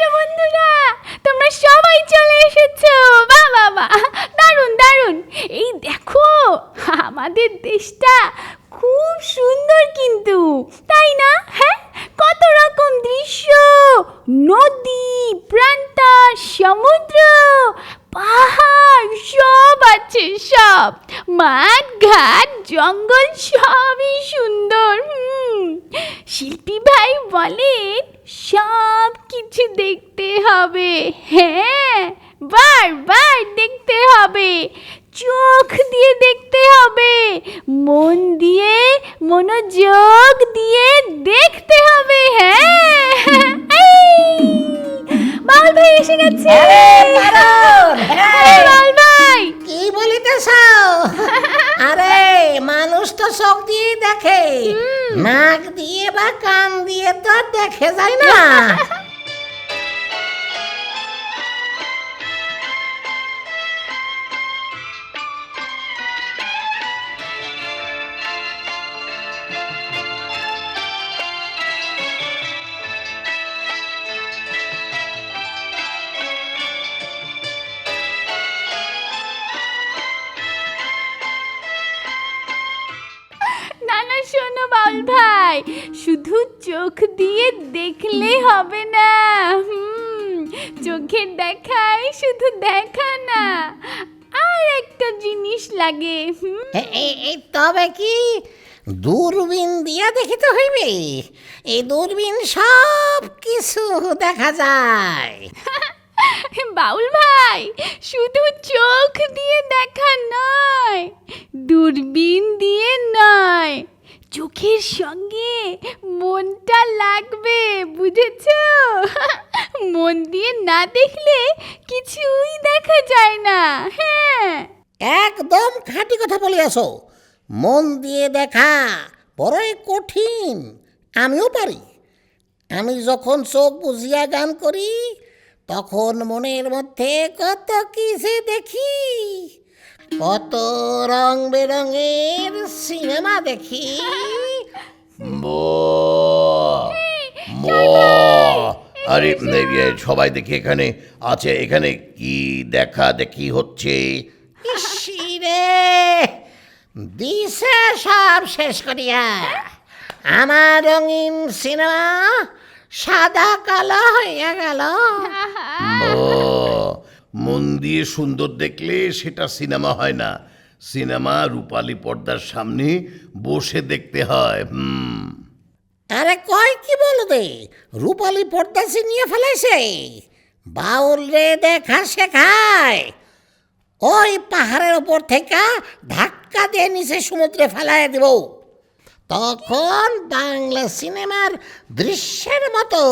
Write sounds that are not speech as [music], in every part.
ছোট্ট বন্ধুরা, তোমরা সবাই চলে এসেছ। বাহ বাহ দারুণ দারুণ। এই দেখো, আমাদের দেশটা খুব সুন্দর কিন্তু। তাই না? হ্যাঁ? কত রকম দৃশ্য। নদী প্রান্তর সমুদ্র, পাহাড়, সব আছে, সব। মাঠ, ঘাট, জঙ্গল হুম শিল্পী ভাই বলেন সব কিছু দেখতে হবে। হ্যাঁ বারবার দেখতে হবে। চোখ দিয়ে দেখতে হবে। মন দিয়ে মনোযোগ দিয়ে দেখতে হবে। হ্যাঁ এই, ভাই এসে গেছে। দারুণ, হ্যাঁ। ভাই কি বলিতেছ [laughs] আরে মানুষ তো চোখ দিয়ে দেখে। নাক দিয়ে বা কান দিয়ে তো দেখে যায় না। [laughs] লাগে এই তবে কি দূরবীন দিয়া দেখিতে হইবে? এই দূরবীন সব কিছু দেখা যায়। [laughs] বাউল ভাই শুধু চোখ দিয়ে দেখা নয় দূরবীন দিয়ে নয় চোখের সঙ্গে মনটা লাগবে বুঝেছ? [laughs] মন দিয়ে না দেখলে কিছুই দেখা যায় না হ্যাঁ। একদম খাঁটি কথা বলিয়াছো মন দিয়ে দেখা বড়ই কঠিন, আমিও পারি। আমি যখন চোখ বুঝিয়া গান করি, তখন মনের মধ্যে কত কিছু দেখি। কত রং বেরঙের সিনেমা দেখি। আরে সবাই দেখি এখানে, আছে, এখানে কি দেখা দেখি হচ্ছে? ইসিরে দিছে সব শেষ করিয়া। আমার রঙিন সিনেমা সাদা কালো হইয়া গেল। মন দিয়ে সুন্দর দেখলে সেটা সিনেমা হয় না। সিনেমা রূপালী পর্দার সামনে বসে দেখতে হয় হুম। আরে কয় কি বলো দে রূপালী পর্দা চিনিয়ে ফেলেছে বাউল রে দেখা শেখায়। ওই পাহাড়ের ওপর থেকে ধাক্কা দিয়ে নিচে সমুদ্রে ফেলায় দেব। তখন বাংলা সিনেমার দৃশ্যের মতো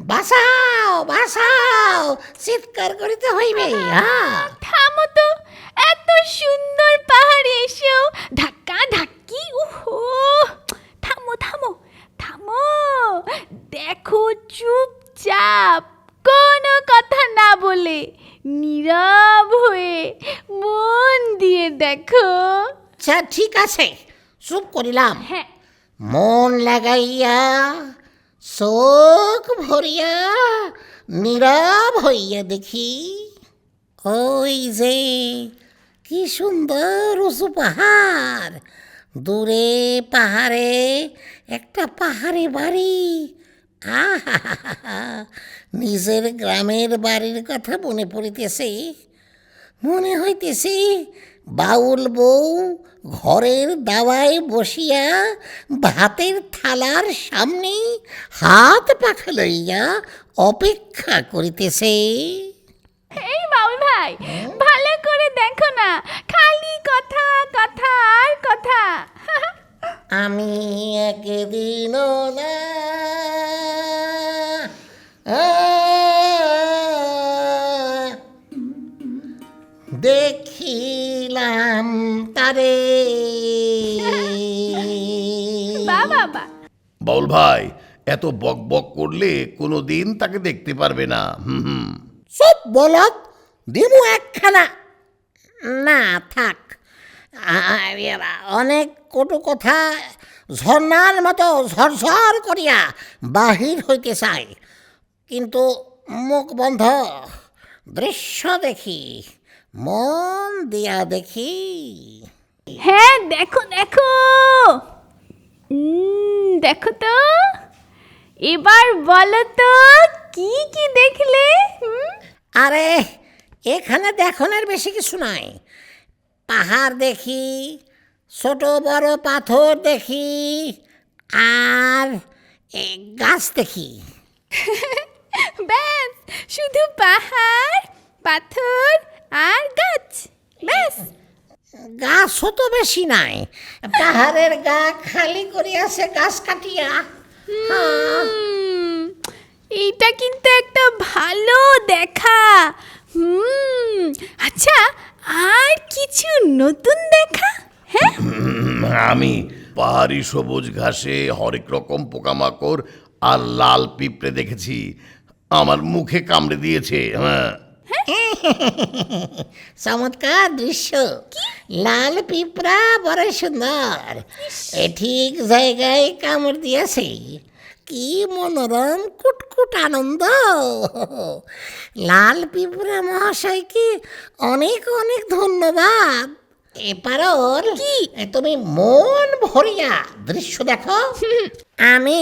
বাসাও বাসাও চিৎকার করিতে হইবে। হ্যাঁ। থামো তো এত সুন্দর পাহাড়ে এসেও ধাক্কা ধাক্কি উহো থামো থামো থামো দেখো চুপচাপ কোনো কথা না বলে নীরব হয়ে মন দিয়ে দেখো আচ্ছা ঠিক আছে। চুপ করিলাম। হ্যাঁ। মন লাগাইয়া চোখ ভরিয়া নীরব হইয়া দেখি ওই যে কি সুন্দর উঁচু পাহাড়। দূরে পাহাড়ে একটা পাহাড়ি বাড়ি। আহা নিজের গ্রামের বাড়ির কথা মনে পড়িতেছে। মনে হইতেছে বাউল বউ ঘরের দাওয়ায় বসিয়া ভাতের থালার সামনে হাত পাখা লইয়া অপেক্ষা করিতেছে। এই বাউল ভাই ভালো করে দেখো না খালি কথা কথা আর কথা। আমি একদিন না বাবা বাউল ভাই এত বক বক করলে কোনো দিন তাকে দেখতে পারবে না। হুম সব বলত দিমু একখানা। না থাক। অনেক কটু কথা ঝর্ণার মতো ঝরঝর করিয়া বাহির হইতে চায় কিন্তু মুখ বন্ধ দৃশ্য দেখি মন দিয়া দেখি। হ্যাঁ দেখো দেখো। উম, দেখো তো। এবার বলো তো কি কি দেখলে? আরে এখানে দেখনের বেশি কিছু নাই। পাহাড় দেখি ছোট বড় পাথর দেখি আর গাছ দেখি। [laughs] ব্যাস শুধু পাহাড় পাথর আর গাছ ব্যাস। গাছও তো বেশি নাই। পাহাড়ের গা খালি করে আছে গাছ কাটিয়া। এইটা কিন্তু একটা ভালো দেখা। হুম আচ্ছা আর কিছু নতুন দেখা? হ্যাঁ? আমি পাহাড়ি সবুজ ঘাসে হরেক রকম পোকামাকড় আর লাল পিঁপড়ে দেখেছি। আমার মুখে কামড়ে দিয়েছে হ্যাঁ। [laughs] চমৎকার দৃশ্য। লাল পিঁপড়া বড় সুন্দর। এ ঠিক জায়গায় কামড় দিয়েছে। কি মনোরম কুটকুট আনন্দ। লাল পিঁপড়া মহাশয়কে অনেক অনেক ধন্যবাদ। এপারর কি? তুমি মন ভরিয়া দৃশ্য দেখো। [laughs] আমি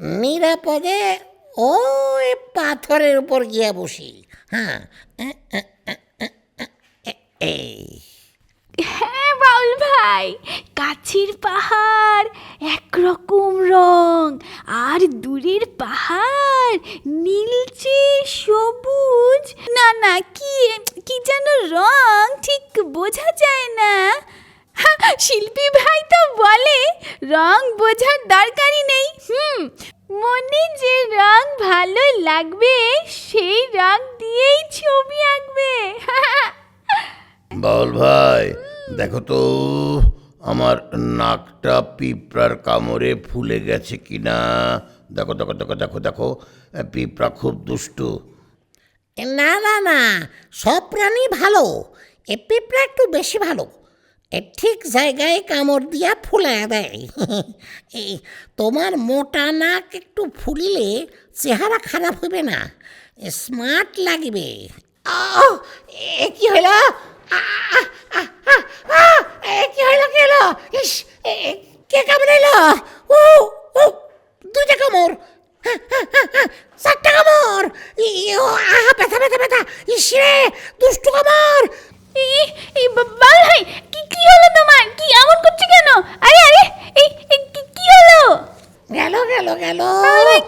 নিরাপদে ওই পাথরের উপর গিয়ে বসি। হ্যাঁ। এই হ্যাঁ বাউল ভাই। কাছের পাহাড়, একরকম রং। আর দূরের পাহাড়, নীলচে সবুজ। না না, কি কি যেন রং, ঠিক বোঝা যায় না। শিল্পী ভাই তো বলে, রং বোঝার দরকারই নেই। হুম। মনে যে রং ভালো লাগবে সেই রং দিয়েই ছবি আঁকবে। বল ভাই দেখো তো আমার নাকটা পিঁপড়ার কামড়ে ফুলে গেছে কিনা। দেখো দেখো দেখো দেখো দেখো পিঁপড়া খুব দুষ্টু। না না না সব প্রাণী ভালো। এ পিঁপড়া একটু বেশি ভালো। ঠিক জায়গায় কামড় দিয়া ফুলে দেয়। [laughs] এই তোমার মোটা নাক একটু ফুলিলে চেহারা খারাপ হবে না। স্মার্ট লাগবে। কি এ কি হলো কি হলো ইস কে কামড়াইলো? ও ও দুইটা কামড়। হ্যাঁ, হ্যাঁ, হ্যাঁ, চারটা কামড়। আহা ব্যথা ব্যথা ব্যথা। ইসরে দুষ্টু কামড়। এই এই বাল ভাই কি কি হলো তোমার? কি এমন করছ কেন? আরে আরে এই কি কি হলো? গেল গেল গেল।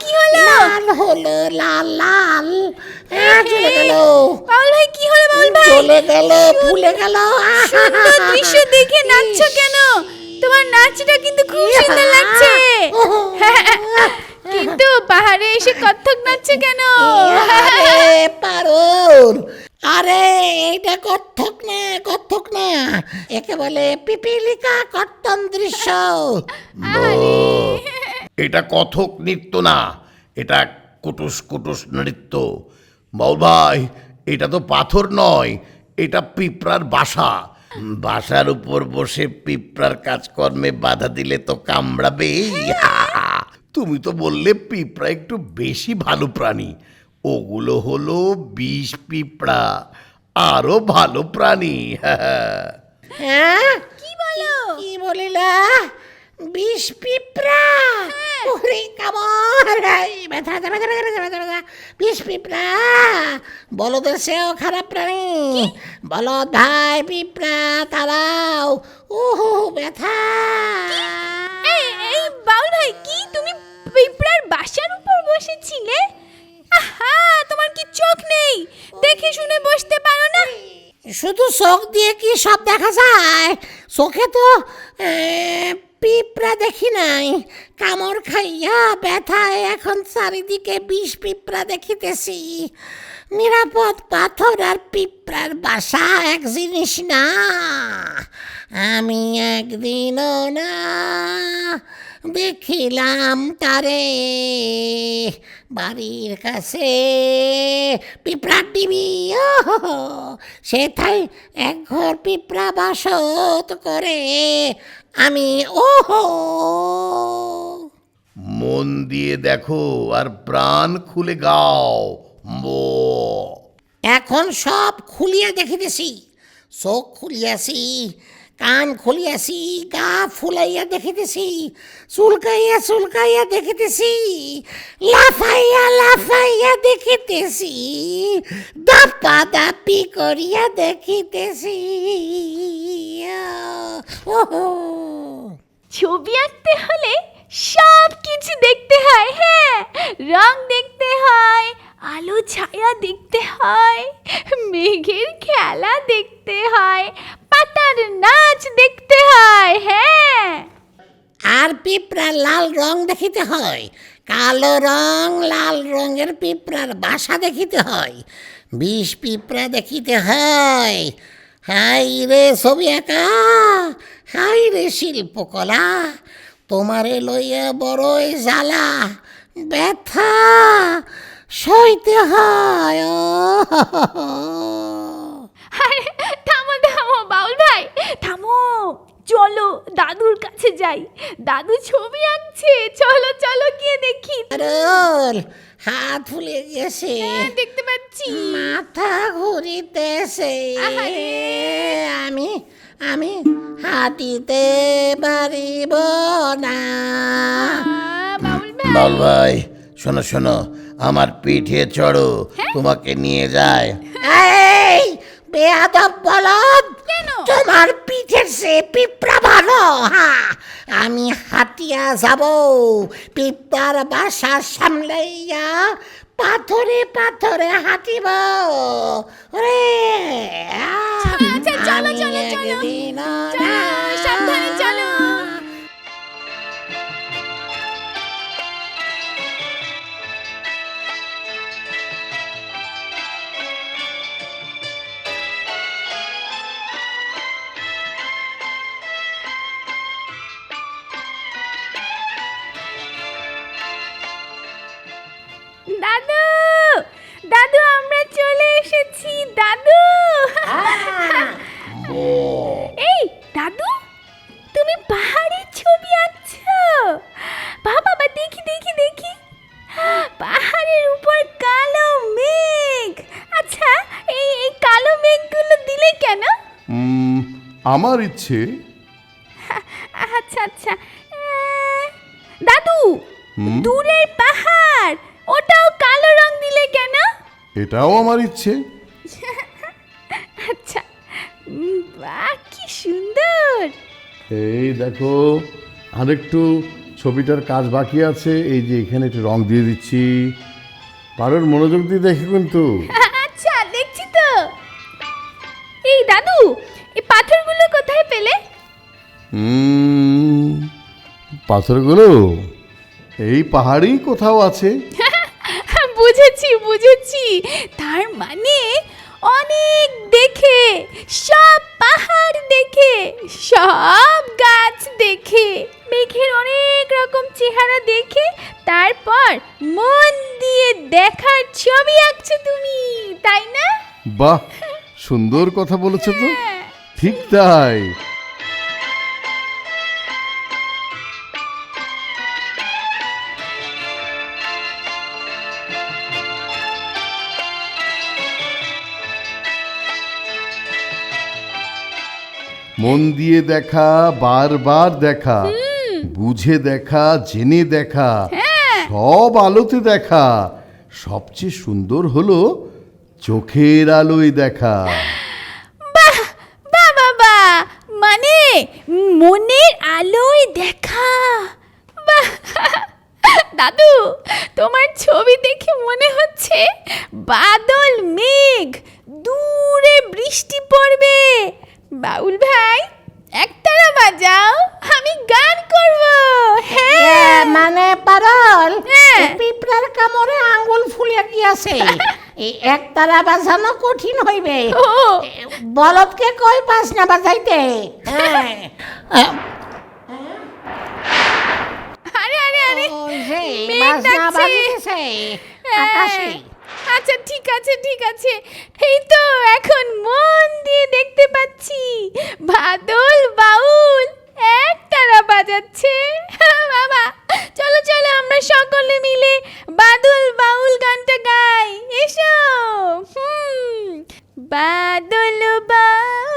কি হলো? লাল হলো লাল লাল। চলে গেল। বাউল ভাই কি হলো বাউল ভাই চলে গেল ফুলে গেল। সুন্দর দৃশ্য দেখে নাচছো কেন? তোমার নাচটা কিন্তু খুব সুন্দর লাগছে। [laughs] কিন্তু পাহাড়ে এসে কত্থক নাচছে কেন? পারুল। আরে এইটা কত্থক না কত্থক না। একে বলে পিপিলিকা কর্তন দৃশ্য। এটা কথক নৃত্য না এটা কুটুস কুটুস নৃত্য। বাউল ভাই এটা তো পাথর নয় এটা পিঁপড়ার বাসা। বাসার উপর বসে পিঁপড়ার কাজকর্মে বাধা দিলে তো কামড়াবে [laughs] তুমি তো বললে পিঁপড়া একটু বেশি ভালো প্রাণী। ওগুলো হলো বিষ পিঁপড়া। আরও ভালো প্রাণী। হ্যাঁ? কি বলো? কি বলিলা? বিষ পিঁপড়া? ওরে কামড়। এই ব্যথা ব্যথা ব্যথা ব্যথা ব্যথা ব্যথা। বিষ পিঁপড়া। বলদের সেও খারাপ প্রাণী। বলদ ভাই পিঁপড়া তারাও। ওহো ব্যথা। এই বাউল ভাই কি শুধু চোখ দিয়ে কি সব দেখা যায়? চোখে তো পিঁপড়া দেখি নাই। কামড় খাইয়া ব্যথায় এখন চারিদিকে বিষ পিঁপড়া দেখিতেছি। নিরাপদ পাথর আর পিঁপড়ার বাসা এক জিনিস না। আমি একদিনও না দেখিলাম তারে। বাড়ির কাছে পিঁপড়ার ডিবি সেথায় এক ঘর পিঁপড়া বাসত করে আমি ওহো। মন দিয়ে দেখো আর প্রাণ খুলে গাও এখন সব খুলিয়া দেখিতেছি চোখ খুলিয়াছি কান খুলিয়াছি, গা ফুলাইয়া দেখিতেছি, চুলকাইয়া চুলকাইয়া দেখিতেছি, লাফাইয়া লাফাইয়া দেখিতেছি দাপা দাপি করিয়া দেখিতেছি। ছবি আঁকতে হলে সব কিছু দেখতে হয় হ্যাঁ রং দেখতে হয়, আলো ছায়া দেখতে হয়, মেঘের খেলা দেখতে হয় পাতার নাচ দেখতে হয় হ্যাঁ। আর পিঁপড়ার লাল রং দেখিতে হয় কালো রং লাল রঙের পিঁপড়ার বাসা দেখিতে হয় বিষ পিঁপড়া দেখিতে হয়। হাই রে ছবি আঁকা হাই রে শিল্পকলা তোমারে লইয়া বড়ই জ্বালা ব্যথা সইতে হয় আরে থামো বাউল ভাই। থামো চলো দাদুর কাছে যাই। দাদু ছবি আঁকছে চলো চলো গিয়ে দেখি। হাত ফুলে গেছে হ্যাঁ, দেখতে পাচ্ছি। মাথা ঘুরিতেছে আহারে। আমি আমি হাতিতে পারিব না। আহ, বাউল ভাই। বাউল ভাই শোনো শোনো আমার পিঠে চড়ো তোমাকে নিয়ে যায় এই বেয়াদব বলদ! তোমার পিঠের সে পিঁপড়া ভালো হা! আমি হাতিয়া যাব। পিঁপড়ার বাসা সামলাইয়া পাথরে পাথরে হাঁটিব। রে আচ্ছা, চলো, চলো। চলো, সাবধানে চলো। এসেছি দাদু। এই দাদু তুমি পাহাড়ের ছবি আঁকছো। বাবা বাবা দেখি দেখি দেখি। পাহাড়ের উপর কালো মেঘ। আচ্ছা এই এই কালো মেঘগুলো দিলে কেন? আমার ইচ্ছে। আচ্ছা আচ্ছা। দাদু দূরের পাহাড় কেন এটাও আমার ইচ্ছে। আচ্ছা বাহ কি সুন্দর। এই দেখো আরেকটু ছবিটার কাজ বাকি আছে। এই যে এখানে একটু রং দিয়ে দিচ্ছি। পারোর মনোযোগ দিয়ে দেখে কিন্তু। আচ্ছা দেখছি তো। এই দাদু এই পাথরগুলো কোথায় পেলে? পাথরগুলো এই পাহাড়েই কোথাও আছে। তার মানে অনেক দেখে সব পাহাড় দেখে সব গাছ দেখে মেঘের অনেক রকম চেহারা দেখে তারপর মন দিয়ে দেখার ছবি আঁকছো তুমি তাই না? বাহ সুন্দর কথা বলেছ তো। ঠিক তাই। মন দিয়ে দেখা বারবার দেখা বুঝে দেখা জেনে দেখা সব আলোতে দেখা সবচেয়ে সুন্দর হলো চোখের আলোয় দেখা। বাবা মানে মনের আলোয় দেখা। বাহ। দাদু তোমার ছবি দেখে মনে হচ্ছে বাদল মেঘ দূরে বৃষ্টি পড়বে। বাউল ভাই একতারা বাজাও আমি গান করব। হ্যাঁ। মানে পারল হ্যাঁ। পিঁপড়ার কামড়ে আঙ্গুল ফুলে গিয়াছে। এই একতারা বাজানো কঠিন হইবে। বলদকে কই পাস না বাজাইতে? হ্যাঁ। আরে আরে আরে। মেঘ ডাকছে। আকাশে হ্যাঁ। আচ্ছা ঠিক আছে ঠিক আছে। এই তো এখন মন দিয়ে দেখতে পাচ্ছি। বাদল বাউল, এক তারা বাজাচ্ছে। হ্যাঁ, বাবা। চলো চলো, আমরা সকলে মিলে বাদল বাউল গানটা গাই। এসো। হুম। বাদল বাউল